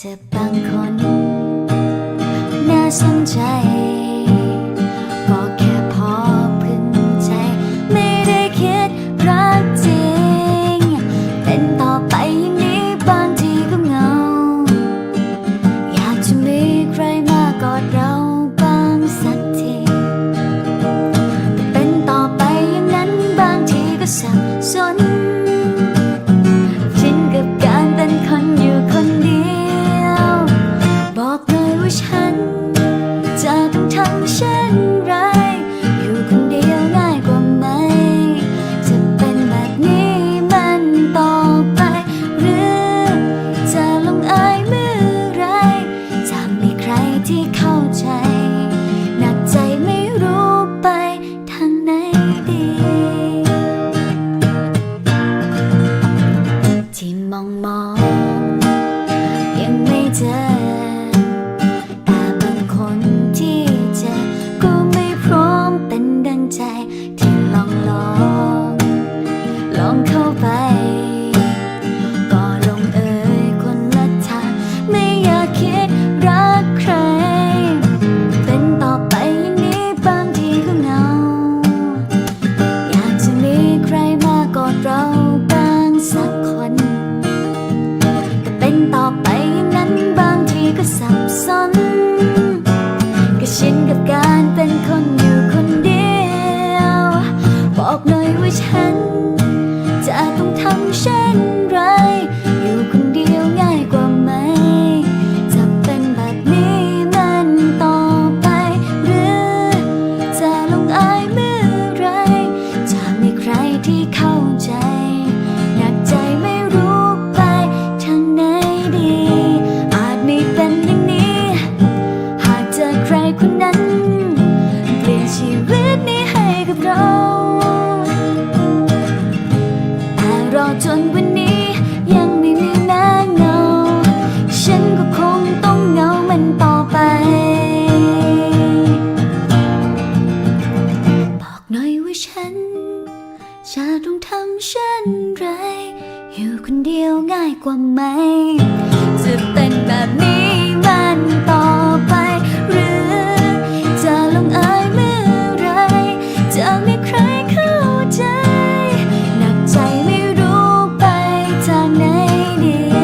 เธอบางคน น่าสนใจ ก็แค่พอพึงใจ ไม่ได้คิดรักจริง เป็นต่อไปยิ่งดีบางทีก็เงา อยากจะมีใครมากอดเราบางสักที แต่เป็นต่อไปอย่างนั้นบางทีก็สับสน 茫茫 จะต้องทำเช่นไร อยู่คนเดียวง่ายกว่าไหม จะเป็นแบบนี้มันต่อไป หรือ จะลงอายเมื่อไร จะมีใครที่เข้าใจ จนวันนี้ยังไม่มีหน้าเงา ฉันก็คงต้องเงามันต่อไป บอกหน่อยว่าฉัน จะต้องทำเช่นไร อยู่คนเดียวง่ายกว่าไหมจะแต่ singing.